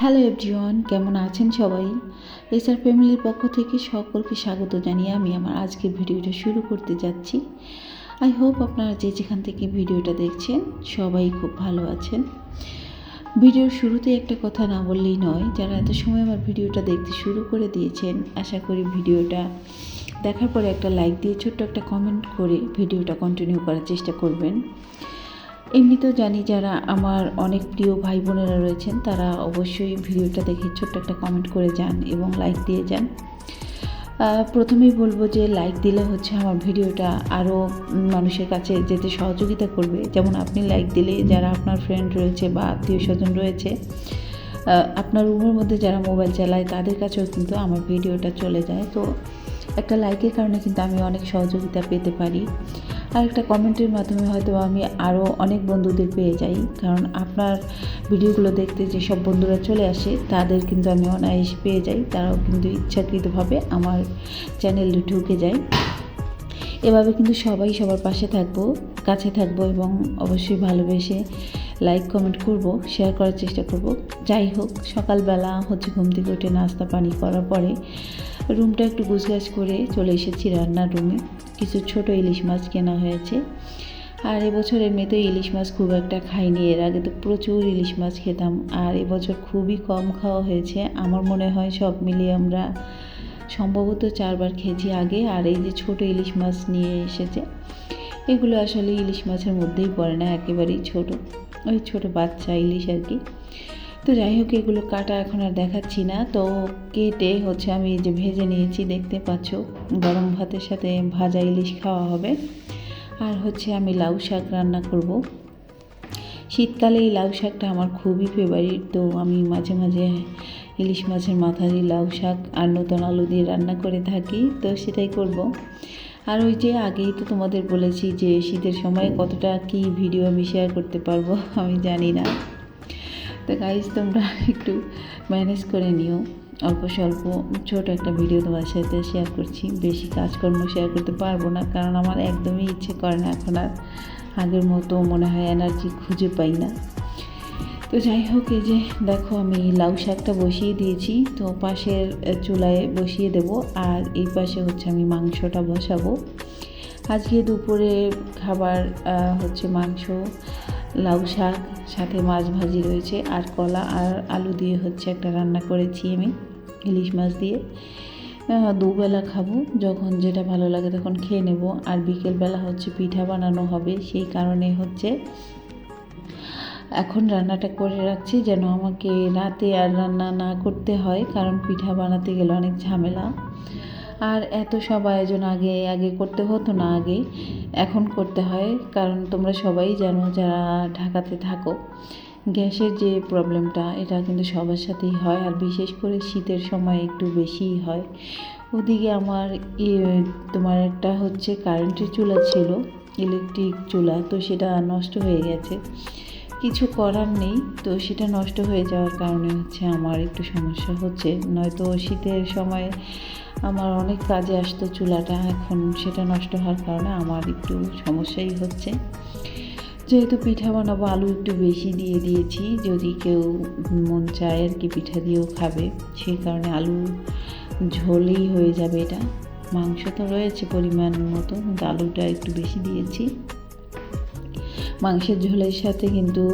Hello everyone, কেমন আছেন সবাই? এসআর ফ্যামিলির পক্ষ থেকে সকলকে স্বাগত জানিয়ে আমি আমার আজকের ভিডিওটা শুরু করতে যাচ্ছি। আই হোপ আপনারা যে যেখান থেকে ভিডিওটা দেখছেন, সবাই খুব ভালো আছেন। ভিডিওর শুরুতে একটা কথা না বললেই নয়, যারা এত সময় আমার ভিডিওটা দেখতে শুরু করে দিয়েছেন, আশা করি ভিডিওটা দেখার পরে একটা লাইক দিয়ে ছোট্ট একটা কমেন্ট করে ভিডিওটা কন্টিনিউ করার চেষ্টা করবেন। এমনিতেও জানি যারা আমার অনেক প্রিয় ভাই বোনেরা রয়েছেন, তারা অবশ্যই ভিডিওটা দেখে ছোট্ট একটা কমেন্ট করে যান এবং লাইক দিয়ে যান। প্রথমেই বলব যে লাইক দিলে হচ্ছে আমার ভিডিওটা আরও মানুষের কাছে যেতে সহযোগিতা করবে। যেমন আপনি লাইক দিলে যারা আপনার ফ্রেন্ড রয়েছে বা আত্মীয় স্বজন রয়েছে আপনার রুমের মধ্যে যারা মোবাইল চালায়, তাদের কাছেও কিন্তু আমার ভিডিওটা চলে যায়। তো একটা লাইকের কারণে কিন্তু আমি অনেক সহযোগিতা পেতে পারি। আর একটা কমেন্টের মাধ্যমে হয়তো আমি আরও অনেক বন্ধুদের পেয়ে যাই। কারণ আপনার ভিডিওগুলো দেখতে যেসব বন্ধুরা চলে আসে, তাদের কিন্তু আমি অনায়াস পেয়ে যাই। তারাও কিন্তু ইচ্ছাকৃতভাবে আমার চ্যানেলে ঢুকে যায়। এভাবে কিন্তু সবাই সবার পাশে থাকব, কাছে থাকব এবং অবশ্যই ভালোবেসে লাইক কমেন্ট করব শেয়ার করার চেষ্টা করব। যাই হোক, সকালবেলা হচ্ছে ঘুম থেকে উঠে নাস্তা পানি করার পরে রুমটা একটু গুছগাছ করে চলে এসেছি রান্নার রুমে। কিছু ছোট ইলিশ মাছ কেনা হয়েছে। আর এবছর এমনিতেই ইলিশ মাছ খুব একটা খাইনি এর আগে তো প্রচুর ইলিশ মাছ খেতাম। আর এবছর খুবই কম খাওয়া হয়েছে। আমার মনে হয় সব মিলিয়ে আমরা সম্ভবত চারবার খেয়েছি আগে। আর এই যে ছোট ইলিশ মাছ নিয়ে এসেছে, এগুলো আসলে ইলিশ মাছের মধ্যেই পড়ে না, একেবারেই ছোট। ওই ছোট বাচ্চা ইলিশ আর কি। তো যাই হোক, এগুলো কাটা এখন আর দেখাচ্ছি না। তো কেটে হচ্ছে আমি যে ভেজে নিয়েছি, দেখতে পাচ্ছ, গরম ভাতের সাথে ভাজা ইলিশ খাওয়া হবে। আর হচ্ছে আমি লাউ শাক রান্না করব। শীতকালে এই লাউ শাকটা আমার খুবই ফেভারিট তো আমি মাঝে মাঝে ইলিশ মাছের মাথা দিয়ে লাউ শাক আর নতুন আলু দিয়ে রান্না করে থাকি, তো সেটাই করব। আর ওই যে আগেই তো তোমাদের বলেছি যে শীতের সময় কতটা কি ভিডিও আমি শেয়ার করতে পারব, আমি জানি না। তো গাইজ তোমরা একটু ম্যানেজ করে নিও। অল্প স্বল্প ছোট একটা ভিডিও তোমার সাথে শেয়ার করছি। বেশি কাজকর্ম শেয়ার করতে পারব না, কারণ আমার একদমই ইচ্ছে করে না এখন আর। আগের মতো মনে হয় এনার্জি খুঁজে পাই না। তো যাই হোক, এই যে দেখো আমি লাউ শাকটা বসিয়ে দিয়েছি। তো পাশের চুলায় বসিয়ে দেব, আর এই পাশে হচ্ছে আমি মাংসটা বসাবো। আজকে দুপুরে খাবার হচ্ছে মাংস লাউ শাক, সাথে মাছ ভাজি রয়েছে, আর কলা আর আলু দিয়ে হচ্ছে একটা রান্না করেছি আমি, ইলিশ মাছ দিয়ে। দুবেলা খাব, যখন যেটা ভালো লাগে তখন খেয়ে নেব, আর বিকেলবেলা হচ্ছে পিঠা বানানো হবে, সেই কারণে হচ্ছে এখন রান্নাটা করে রাখছি, যেন আমাকে রাতে আর রান্না না করতে হয়, কারণ পিঠা বানাতে গেলে অনেক ঝামেলা। আর এত সব আয়োজন আগে আগে করতে হতো না আগে এখন করতে হয়, কারণ তোমরা সবাই জানো যারা ঢাকাতে থাকো, গ্যাসের যে প্রবলেমটা, এটা কিন্তু সবার সাথেই হয়। আর বিশেষ করে শীতের সময় একটু বেশিই হয়। ওদিকে আমার তোমার একটা হচ্ছে কারেন্টের চুলা ছিল, ইলেকট্রিক চুলা, তো সেটা নষ্ট হয়ে গেছে। কিছু করার নেই, তো সেটা নষ্ট হয়ে যাওয়ার কারণে হচ্ছে আমার একটু সমস্যা হচ্ছে। নয়তো শীতের সময় আমার অনেক কাজে আসতো চুলাটা, এখন সেটা নষ্ট হওয়ার কারণে আমার একটু সমস্যাই হচ্ছে। যেহেতু পিঠা বানাবো, আলু একটু বেশি দিয়ে দিয়েছি, যদি কেউ মন চায় আর কি পিঠা দিয়েও খাবে, সেই কারণে আলু ঝোলেই হয়ে যাবে এটা। মাংস তো রয়েছে পরিমাণ মতো, কিন্তু আলুটা একটু বেশি দিয়েছি। মাংসের ঝোলের সাথে কিন্তু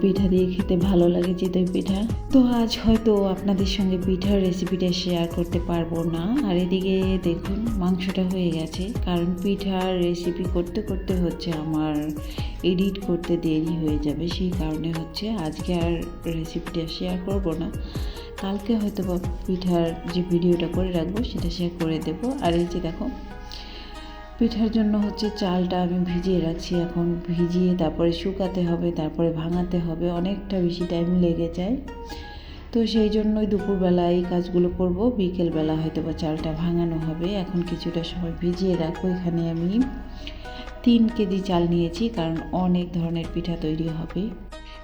পিঠা দিয়ে খেতে ভালো লাগে চিতই পিঠা। তো আজ হয়তো আপনাদের সঙ্গে পিঠার রেসিপিটা শেয়ার করতে পারব না। আর এদিকে দেখুন, মাংসটা হয়ে গেছে। কারণ পিঠার রেসিপি করতে করতে হচ্ছে আমার এডিট করতে দেরি হয়ে যাবে। সেই কারণে হচ্ছে আজকে আর রেসিপিটা শেয়ার করব না। কালকে হয়তো বা পিঠার যে ভিডিওটা করে রাখব, সেটা শেয়ার করে দেবো। আর এই যে দেখো পিঠার জন্য হচ্ছে চালটা আমি ভিজিয়ে রাখছি এখন। ভিজিয়ে তারপরে শুকাতে হবে, তারপরে ভাঙাতে হবে, অনেকটা বেশি টাইম লেগে যায়। তো সেই জন্যই দুপুরবেলা এই কাজগুলো করব। বিকেলবেলা হয়তো বা চালটা ভাঙানো হবে। এখন কিছুটা সময় ভিজিয়ে রাখব এখানে আমি। তিন কেজি চাল নিয়েছি কারণ অনেক ধরনের পিঠা তৈরি হবে।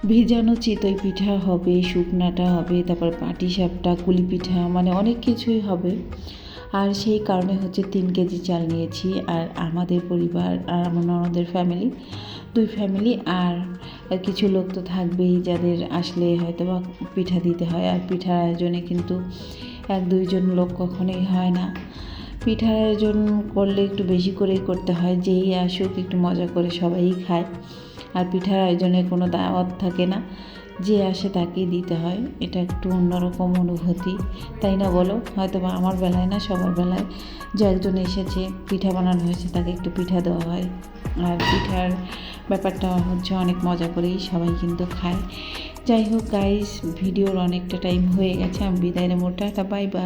ভিজানো চিতই পিঠা হবে, শুকনাটা হবে, তারপর পাটি সাপটা কুলি পিঠা মানে অনেক কিছুই হবে। আর সেই কারণে হচ্ছে তিন কেজি চাল নিয়েছি আর আমাদের পরিবার আর আমার ননদের ফ্যামিলি দুই ফ্যামিলি আর কিছু লোক তো থাকবেই যাদের আসলে হয়তো বা পিঠা দিতে হয়। আর পিঠার আয়োজনে কিন্তু এক দুইজন লোক কখনোই হয় না। পিঠার আয়োজন করলে একটু বেশি করেই করতে হয়, যেই আসুক একটু মজা করে সবাই খায়। আর পিঠার আয়োজনে কোনো দাওয়াত থাকে না। যে আসে তাকেই দিতে হয়। এটা একটু অন্যরকম অনুভূতি। তাই না বলো? হয়তো বা আমার বেলায় না, সবার বেলায় যে একজন এসেছে, পিঠা বানানো হয়েছে, তাকে একটু পিঠা দেওয়া হয়। আর পিঠার ব্যাপারটা হচ্ছে অনেক মজা করেই সবাই কিন্তু খায়। যাই হোক গাইস ভিডিওর অনেকটা টাইম হয়ে গেছে। আমি বিদায় নেব, টাটা বাই বাই